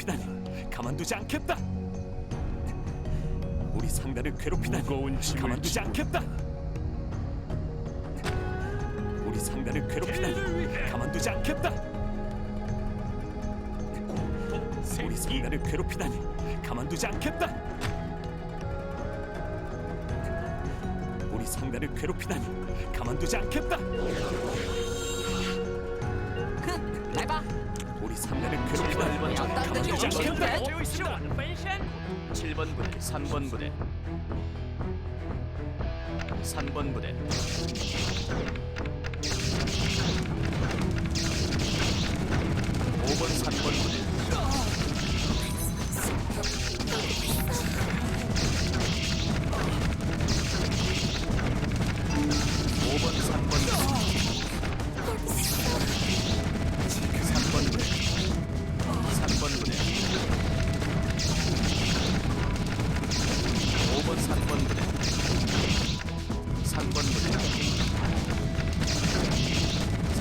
괴롭히다니 가만두지 않겠다. 우리 상대를 괴롭히다니 무거운 짐을 가만두지 지고 않겠다. 우리 상대를 괴롭히다니 가만두지 않겠다. 우리 상대를 괴롭히다니 가만두지 않겠다. 우리 상대를 괴롭히다니 가만두지 않겠다. 哼，来吧， 우리 삼례를 괴롭히다 1번 부대 7번 부대 3번 부대. 3번 부대. 5번 3번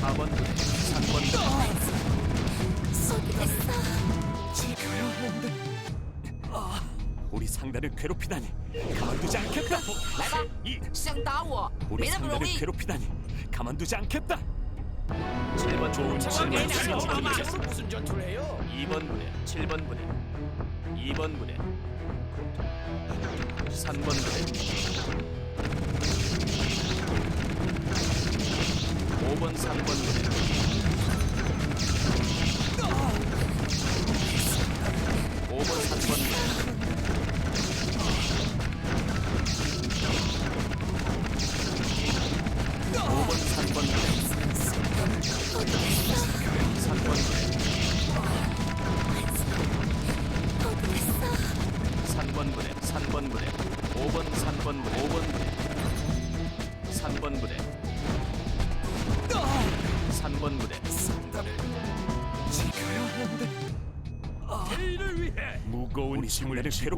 4번 부대 3번 부대 우리 상대를 괴롭히다니 가만두지 않겠다. 来吧， 이 想打我， 우리 没那么容 상대를 易。 괴롭히다니 가만두지 않겠다. 7번 좋은 我给 7번 你俩 7번 好吗 부대 무슨 전투래요? 2번 부대 7번 부대 2번 부대 3번 부대 5번 3번 부대 5번 3번 부대 5번 3번 부대 3번 부대 3번 부대 3번 부대 5번 3번 부대 5번 부대 3번 부대 무거운 우리 상대를 괴롭